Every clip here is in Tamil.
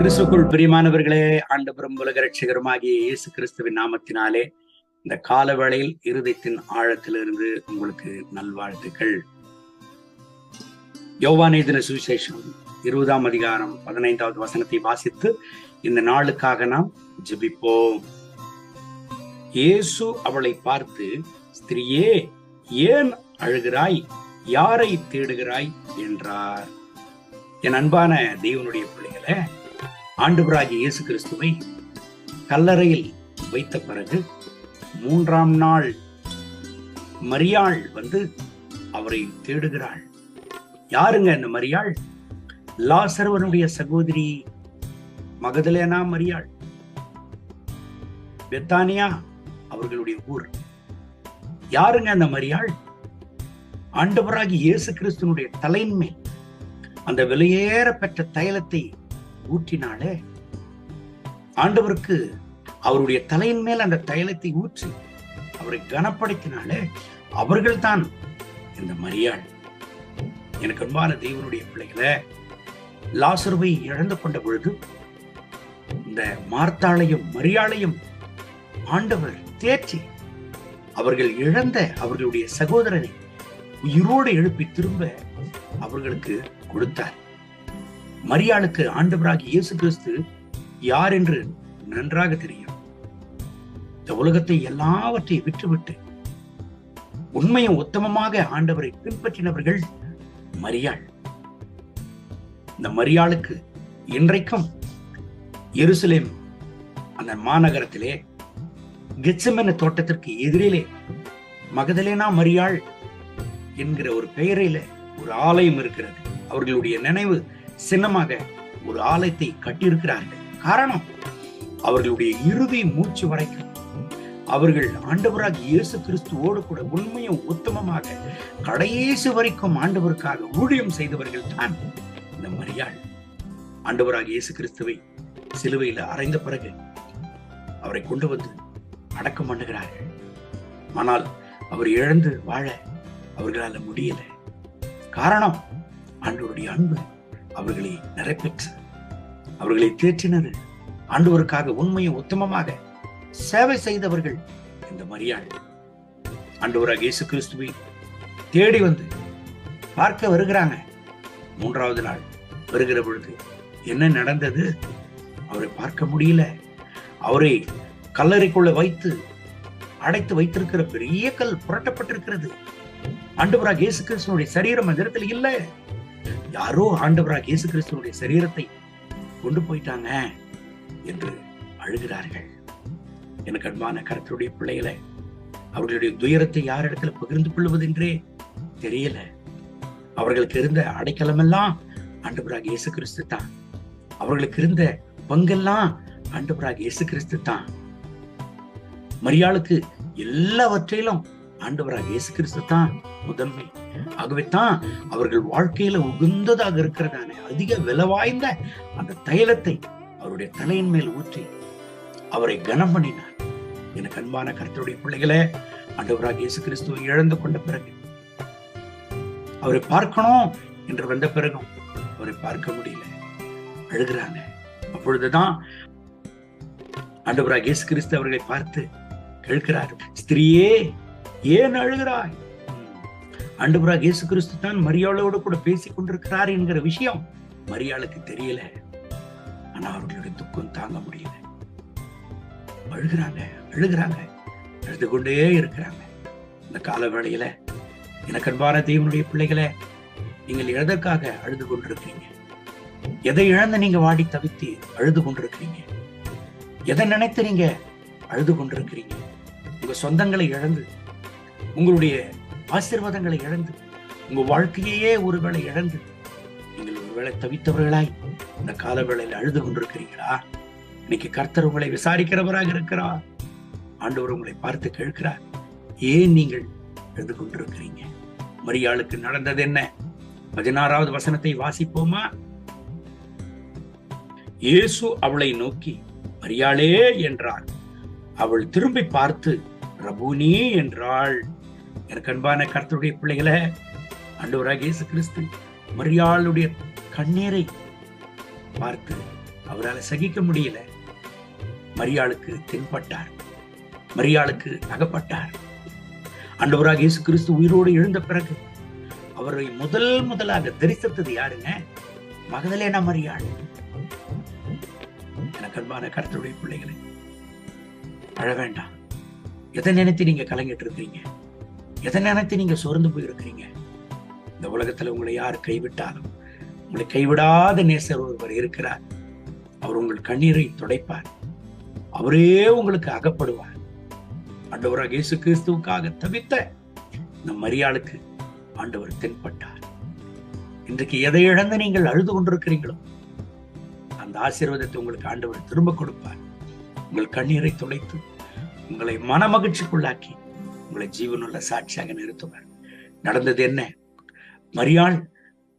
கிறிஸ்துக்குள் பிரியமானவர்களே ஆண்டபுரம் உலக ரட்சகருமாகிய இயேசு கிறிஸ்துவின் நாமத்தினாலே இந்த கால வேளையில் இருதயத்தின் ஆழத்திலிருந்து உங்களுக்கு நல்வாழ்த்துக்கள். யோவானே தின சுவிசேஷம் இருபதாம் அதிகாரம் பதினைந்தாவது வசனத்தை வாசித்து இந்த நாளுக்காக நாம் ஜெபிப்போம். இயேசு அவளை பார்த்து ஸ்திரியே ஏன் அழுகிறாய்? யாரை தேடுகிறாய்? என்றார். என் அன்பான தெய்வனுடைய பிள்ளைகளை ஆண்டவராகிய இயேசு கிறிஸ்துவை கல்லறையில் வைத்த பிறகு மூன்றாம் நாள் மரியாள் வந்து அவரை தேடுகிறாள். யாருங்க இந்த மரியாள்? லாசரவனுடைய சகோதரி மகதலேனா மரியாள். பெத்தானியா அவர்களுடைய ஊர். யாருங்க அந்த மரியாள்? ஆண்டவராகி இயேசு கிறிஸ்துனுடைய தலைமை அந்த விலையேற பெற்ற தைலத்தை ஊற்றினாலே ஆண்டவருக்கு அவருடைய தலையின் மேல் அந்த தைலத்தை ஊற்றி அவரை கனப்படுத்தினாலே அவர்கள்தான் இந்த மரியாள். எனக்கு அன்பான தெய்வனுடைய பிள்ளைகளை லாசருவை இழந்து கொண்ட பொழுது இந்த மார்த்தாளையும் மரியாளையும் ஆண்டவர் தேற்றி அவர்கள் இழந்த அவர்களுடைய சகோதரனை உயிரோடு எழுப்பி திரும்ப அவர்களுக்கு கொடுத்தார். மரியாளுக்கு ஆண்டவராகி இயேசு கிறிஸ்து யார் என்று நன்றாக தெரியும். இந்த உலகத்தை எல்லாவற்றையும் விட்டுவிட்டு உண்மையும் உத்தமமாக ஆண்டவரை பின்பற்றினவர்கள் மரியாள். இந்த மரியாளுக்கு இன்றைக்கும் எருசலேம் அந்த மாநகரத்திலே கெச்சமென தோட்டத்திற்கு எதிரிலே மகதலேனா மரியாள் என்கிற ஒரு பெயரில ஒரு ஆலயம் இருக்கிறது. அவர்களுடைய நினைவு சின்னமாக ஒரு ஆலயத்தை கட்டியிருக்கிறார்கள். காரணம் அவர்களுடைய இறுதி மூச்சு வரைக்கும் அவர்கள் ஆண்டவராக இயேசு கிறிஸ்துவோடு கூட உண்மையும் உத்தமமாக கடைசி வரைக்கும் ஆண்டவருக்காக ஊழியம் செய்தவர்கள் தான் இந்த மரியாள். ஆண்டவராக இயேசு கிறிஸ்துவை சிலுவையில் அறைந்த பிறகு அவரை கொண்டு வந்து அடக்கம் பண்ணுகிறார்கள். ஆனால் அவர் இழந்து வாழ அவர்களால் முடியல. காரணம் ஆண்டவருடைய அன்பு அவர்களை நிறைவேற்று அவர்களை தேற்றினது ஆண்டவருக்காக உண்மையை உத்தமமாக சேவை செய்தவர்கள் இந்த மரியாள். ஆண்டவராக இயேசு கிறிஸ்துவை தேடி வந்து பார்க்க வருகிறாங்க. மூன்றாவது நாள் வருகிற பொழுது என்ன நடந்தது? அவரை பார்க்க முடியல. அவரை கல்லறைக்குள்ள வைத்து அடைத்து வைத்திருக்கிற பெரிய கல் புரட்டப்பட்டிருக்கிறது. ஆண்டவராக இயேசு கிறிஸ்துவனுடைய சரீரம் அந்த இடத்துல இல்ல. யாரோ ஆண்டவராக இயேசு கிறிஸ்துவனுடைய சரீரத்தை கொண்டு போயிட்டாங்க என்று அழுகிறார்கள். எனக்கு அன்பான கருத்துடைய பிள்ளைகளை அவர்களுடைய துயரத்தை யார் இடத்துல பகிர்ந்து கொள்வது என்றே தெரியல. அவர்களுக்கு இருந்த அடைக்கலமெல்லாம் ஆண்டவராக இயேசு கிறிஸ்து தான். அவர்களுக்கு இருந்த பங்கெல்லாம் ஆண்டவராக இயேசு கிறிஸ்து தான். மரியாளுக்கு எல்லாவற்றிலும் ஆண்டவராக இயேசு கிறிஸ்து தான் முதன்மை. ஆகவே தான் அவர்கள் வாழ்க்கையில உகுந்ததாக இருக்கிறதான அதிக விலை வாய்ந்த அந்த தைலத்தை அவருடைய தலையின் மேல் ஊற்றி அவரை கனம் பண்ணினார். எனக்கு அன்பான கருத்துடைய பிள்ளைகளே ஆண்டவராக இயேசு கிறிஸ்துவை இழந்து கொண்ட பிறகு அவரை பார்க்கணும் என்று வந்த பிறகும் அவரை பார்க்க முடியல. அழுகிறாங்க. அப்பொழுதுதான் ஆண்டவராக இயேசு கிறிஸ்து அவர்களை பார்த்து கேட்கிறார் ஸ்திரீயே ஏன் அழுகிறாய்? ஆண்டவராக இயேசு கிறிஸ்து தான் மரியாளோடு கூட பேசிக் கொண்டிருக்கிறார் என்கிற விஷயம் மரியாளுக்கு தெரியல. ஆனா அவர்களுடைய துக்கம் தாங்க முடியல. அழுகிறாங்க அழுகிறாங்க அழுது கொண்டே இருக்கிறாங்க. இந்த கால வேளையில எனக்கன்பான தெய்வனுடைய பிள்ளைகளை நீங்கள் எதற்காக அழுது கொண்டிருக்கிறீங்க. எதை இழந்து நீங்க வாடி தவித்து அழுது கொண்டிருக்கிறீங்க? எதை நினைத்து நீங்க அழுது கொண்டிருக்கிறீங்க? உங்க சொந்தங்களை இழந்து உங்களுடைய ஆசீர்வாதங்களை இழந்து உங்க வாழ்க்கையே ஒருவேளை இழந்து நீங்கள் ஒருவேளை தவித்தவர்களாய் இந்த கால வேளையில் அழுது கொண்டிருக்கிறீங்களா இன்னைக்கு கர்த்தர் உங்களை விசாரிக்கிறவராக இருக்கிறார். ஆண்டவர் உங்களை பார்த்து கேட்கிறார். ஏன் நீங்கள் எழுது கொண்டிருக்கிறீங்க? மரியாளுக்கு நடந்தது என்ன? பதினாறாவது வசனத்தை வாசிப்போமா? இயேசு அவளை நோக்கி மரியாளே என்றார் அவள் திரும்பி பார்த்து ரபூனி என்றாள். எனக்கு அன்பான கர்த்தருடைய பிள்ளைகளை அண்டவராக இயேசு கிறிஸ்து மரியாளுடைய கண்ணீரை பார்த்து அவரால் சகிக்க முடியல. மரியாளுக்கு தென்பட்டார். மரியாளுக்கு அகப்பட்டார். அண்டவராக இயேசு கிறிஸ்து உயிரோடு எழுந்த பிறகு அவரை முதல் முதலாக தரிசித்தது யாருங்க? மகதலேனா மரியாள். எனக்கு அன்பான கருத்துடைய பிள்ளைகளை அழ வேண்டாம். எதை நினைத்து நீங்க கலங்கிட்டு இருக்கீங்க? எதை நினைத்து நீங்க சோர்ந்து போயிருக்கிறீங்க? இந்த உலகத்துல உங்களை யார் கைவிட்டாலும் உங்களை கைவிடாத நேசர் ஒருவர் இருக்கிறார். அவர் உங்கள் கண்ணீரை துடைப்பார். அவரே உங்களுக்கு அகப்படுவார். ஆண்டவராக இயேசு கிறிஸ்துவுக்காக தவித்த இந்த மரியாளுக்கு ஆண்டவர் தென்பட்டார். இன்றைக்கு எதை இழந்து நீங்கள் அழுது கொண்டிருக்கிறீங்களோ அந்த ஆசீர்வாதத்தை உங்களுக்கு ஆண்டவர் திரும்ப கொடுப்பார். உங்கள் கண்ணீரை துடைத்து உங்களை மன மகிழ்ச்சிக்குள்ளாக்கி உங்களை ஜீவனுள்ள சாட்சியாக நிறுத்துவார். நடந்தது என்ன? மரியாள்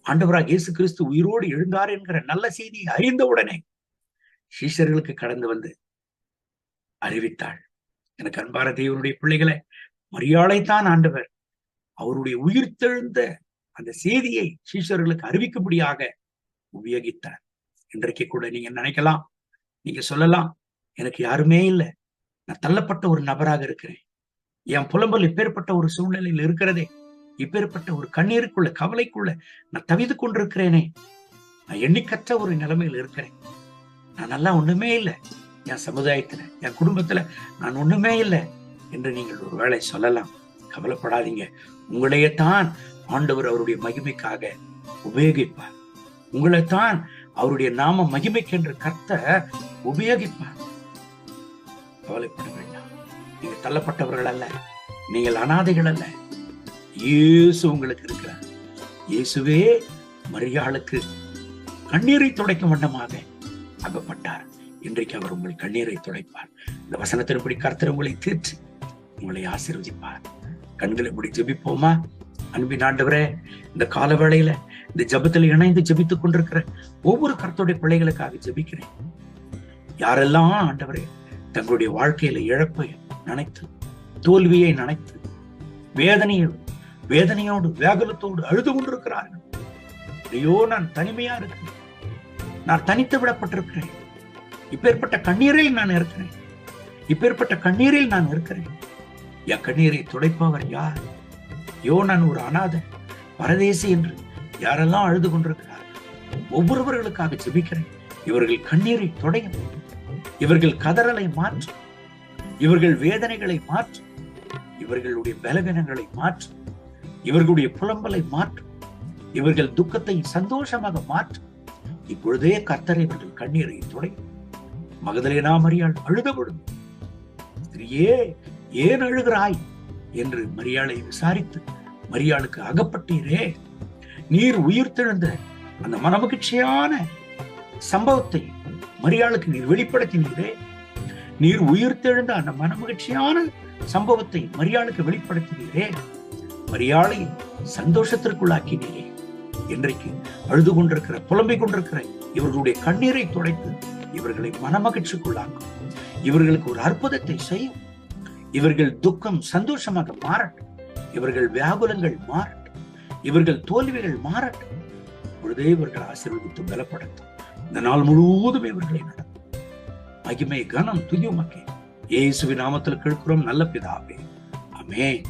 ஆண்டவராக இயேசு கிறிஸ்து உயிரோடு எழுந்தார் என்கிற நல்ல செய்தியை அறிந்தவுடனே சீஷர்களுக்கு கடந்து வந்து அறிவித்தாள். எனக்கு அன்பான தேவனுடைய பிள்ளைகளை மரியாளைத்தான் ஆண்டவர் அவருடைய உயிர்த்தெழுந்த அந்த செய்தியை சீஷர்களுக்கு அறிவிக்கும்படியாக உபயோகித்தார். இன்றைக்கு கூட நீங்க நினைக்கலாம் நீங்க சொல்லலாம் எனக்கு யாருமே இல்லை. நான் தள்ளப்பட்ட ஒரு நபராக இருக்கிறேன். என் புலம்பல் இப்பேற்பட்ட ஒரு சூழ்நிலையில் இருக்கிறதே. இப்பேற்பட்ட ஒரு கண்ணீருக்குள்ள கவலைக்குள்ள நான் தவித்து கொண்டிருக்கிறேனே. நான் எண்ணிக்கற்ற ஒரு நிலைமையில் இருக்கிறேன். நான் நல்லா ஒண்ணுமே இல்லை. என் சமுதாயத்துல என் குடும்பத்துல நான் ஒண்ணுமே இல்லை என்று நீங்கள் ஒரு வேளை சொல்லலாம். கவலைப்படாதீங்க. உங்களையத்தான் ஆண்டவர் அவருடைய மகிமைக்காக உபயோகிப்பார். உங்களைத்தான் அவருடைய நாம மகிமைக்கென்று கர்த்த உபயோகிப்பார். கவலைப்பட வேண்டாம். நீங்க தள்ளப்பட்டவர்கள் அல்ல. நீங்கள் அனாதைகள் அல்ல. இயேசு உங்களுக்கு இருக்கிறார். இயேசுவே மரியாளுக்கு கண்ணீரை துடைக்கும் வண்ணமாக அகப்பட்டார். இன்றைக்கு அவர் உங்கள் கண்ணீரை துடைப்பார். இந்த வசனத்தின்படி கர்த்தர் உங்களை தீர்த்து உங்களை ஆசீர்வதிப்பார். கண்களை இப்படி ஜெபிப்போமா? அன்பின் ஆண்டவரே இந்த கால வேளையில இந்த ஜபத்துல இணைந்து ஜெபித்துக் கொண்டிருக்கிற ஒவ்வொரு கருத்துடைய பிள்ளைகளுக்காக ஜெபிக்கிறேன். யாரெல்லாம் ஆண்டவரே தங்களுடைய வாழ்க்கையில இழப்பையும் நினைத்து தோல்வியை நினைத்து வேதனையோடு வேதனையோடு வேகலத்தோடு அழுது கொண்டிருக்கிறார்கள். ஐயோ நான் தனிமையா இருக்கிறேன். நான் தனித்து விடப்பட்டிருக்கிறேன். இப்பேற்பட்ட கண்ணீரில் நான் இருக்கிறேன். இப்பேற்பட்ட கண்ணீரில் நான் இருக்கிறேன். என் கண்ணீரை துடைப்பவர் யார்? யோ நான் ஒரு அனாதை பரதேசி என்று யாரெல்லாம் அழுது கொண்டிருக்கிறார் ஒவ்வொருவர்களுக்காக ஜெபிக்கிறேன். இவர்கள் கண்ணீரை துடையும் இவர்கள் கதறலை மாற்றும். இவர்கள் வேதனைகளை மாற்றும். இவர்களுடைய பலவீனங்களை மாற்றும். இவர்களுடைய புலம்பலை மாற்றும். இவர்கள் துக்கத்தை சந்தோஷமாக மாற்றும். இப்பொழுதே கர்த்தரை இவர்கள் கண்ணீரை துடையும் மகதலேனா மரியாள் அழுத பொழுது ஸ்திரியே ஏன் அழுகிறாய்? என்று மரியாளை விசாரித்து மரியாளுக்கு அகப்பட்டீரே. நீர் உயிர்த்தெழுந்த அந்த மனமகிழ்ச்சியான சம்பவத்தை மரியாளுக்கு நீர் வெளிப்படுத்தினீரே. நீர் உயிர்த்தெழுந்த அந்த மனமகிழ்ச்சியான சம்பவத்தை மரியாளுக்கு வெளிப்படுத்தினீரே. மரியாளை சந்தோஷத்திற்குள்ளாக்கினீரே. இன்றைக்கு அழுது கொண்டிருக்கிற புலம்பிக் கொண்டிருக்கிற இவர்களுடைய கண்ணீரை துடைத்து இவர்களை மனமகிழ்ச்சிக்குள்ளாக்கும். இவர்களுக்கு ஒரு அற்புதத்தை செய்யும். இவர்கள் துக்கம் சந்தோஷமாக மாறட்டும். இவர்கள் வியாகுலங்கள் மாறட்டும். இவர்கள் தோல்விகள் மாறட்டும். பொழுதே இவர்கள் ஆசீர்வதித்து பலப்படுத்தும். இந்த நாள் முழுவதும் இவர்களை நடத்தும். மகிமை கனம் துயுமக்கே இயேசுவின் நாமத்தில் கேட்கிறோம் நல்ல பிதாவே. ஆமென்.